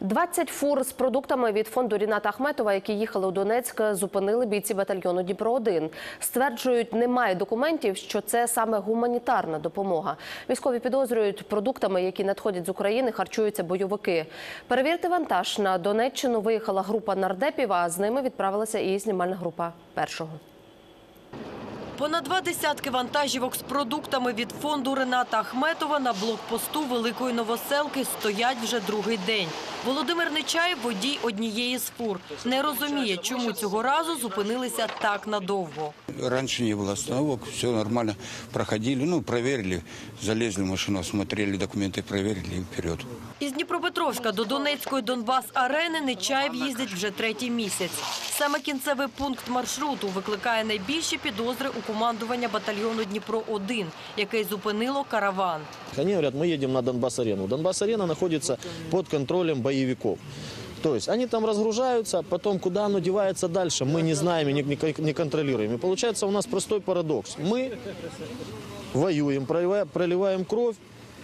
20 фур з продуктами від фонду Ріната Ахметова, які їхали у Донецьк, зупинили бійці батальйону Дніпро 1 Стверджують, немає документів, що це саме гуманітарна допомога. Військові підозрюють, продуктами, які надходять з України, харчуються бойовики. Перевірити вантаж на Донеччину виїхала група нардепів, а з ними відправилася і знімальна група першого. Понад два десятки вантажівок з продуктами від фонду Рената Ахметова на блокпосту Великої Новоселки стоять вже другий день. Володимир Нечаєв, водій однієї з фур, не розуміє, чому цього разу зупинилися так надовго. Раньше не было остановок, все нормально проходили, ну, проверили, залезли в машину, смотрели документы, проверили и вперед. Із Дніпропетровська до Донецької Донбас-арени Нечаєв їздить вже третій місяць. Саме кінцевий пункт маршруту викликає найбільші підозри у командування батальйону Дніпро-1, який зупинило караван. Они говорят, мы едем на Донбасс-арену. Донбасс-арена находится под контролем боевиков. То есть они там разгружаются, потом куда оно девается дальше, мы не знаем и не, не- не контролируем. И получается у нас простой парадокс. Мы воюем, проливаем, проливаем кровь,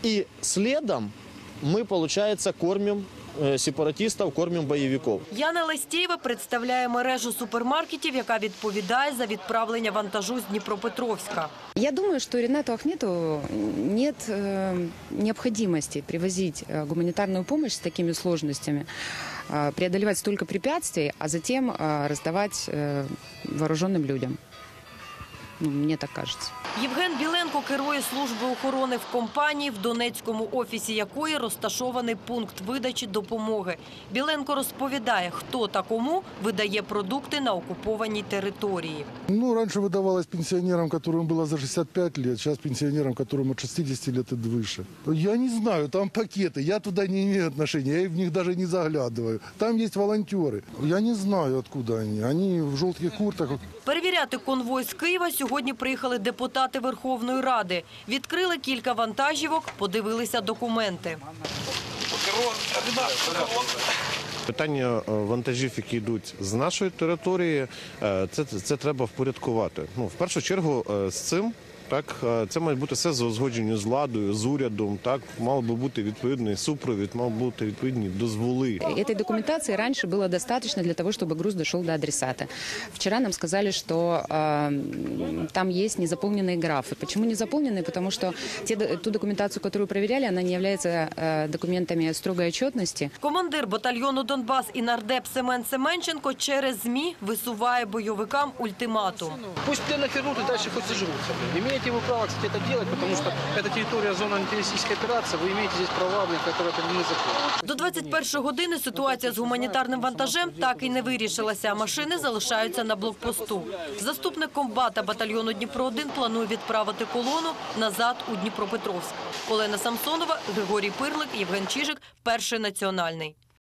и следом мы, получается, кормим э, сепаратистов, кормим боевиков. Яна Лестєєва представляє мережу супермаркетів, яка відповідає за відправлення вантажу з Дніпропетровська. Я думаю, что Ренату Ахметову нет э, необходимости привозить э, гуманитарную помощь с такими сложностями, э, преодолевать столько препятствий, а затем э, раздавать э, вооруженным людям. Ну, мне так кажется. Євген Біленко керує службою охорони в компанії, в Донецькому офісі якої розташований пункт видачі допомоги. Біленко розповідає, хто та кому видає продукти на окупованій території. Ну, раньше выдавалось пенсионерам, которым было за 65 лет, сейчас пенсионерам, которым от 60 лет и выше. Я не знаю, там пакеты, я туда не имею отношения, я в них даже не заглядываю. Там есть волонтеры. Я не знаю, откуда они. Они в желтых куртках. Перевіряти конвой з Києва сьогодні приїхали депутати Верховної Ради. Відкрили кілька вантажівок, подивилися документи. Питання е, вантажів, які йдуть з нашої території, е, це, це треба впорядкувати. Ну, в першу чергу, е, з цим. Так, е, це має бути все за узгодженню з владою, з урядом. Так, мав би бути відповідний супровід, мав бути відповідні дозволи. Этой документации раньше было достаточно для того, чтобы груз дошел до адресата. Вчера нам сказали, что э, там есть незаполненные графы. Почему не заполненные? Потому что те, до- ту документацию, которую проверяли, она не является э, документами строгой отчетности. Командир батальйону Донбас і нардеп Семен Семенченко через ЗМІ висуває бойовикам ультиматум. Пусть пленных вернут и дальше хоть сожрутся. Имеете вы право, кстати, это делать, потому что это территория зоны антитеррористической операции, вы имеете здесь права, блин, которые определены законом. До 21 години ситуація з гуманітарним вантажем так і не вирішилася. Машини залишаються на блокпосту. Заступник комбата батальйону Дніпро-1 планує відправити колону назад у Дніпропетровськ. Олена Самсонова, Григорій Пирлик, Євген Чижик, Перший національний.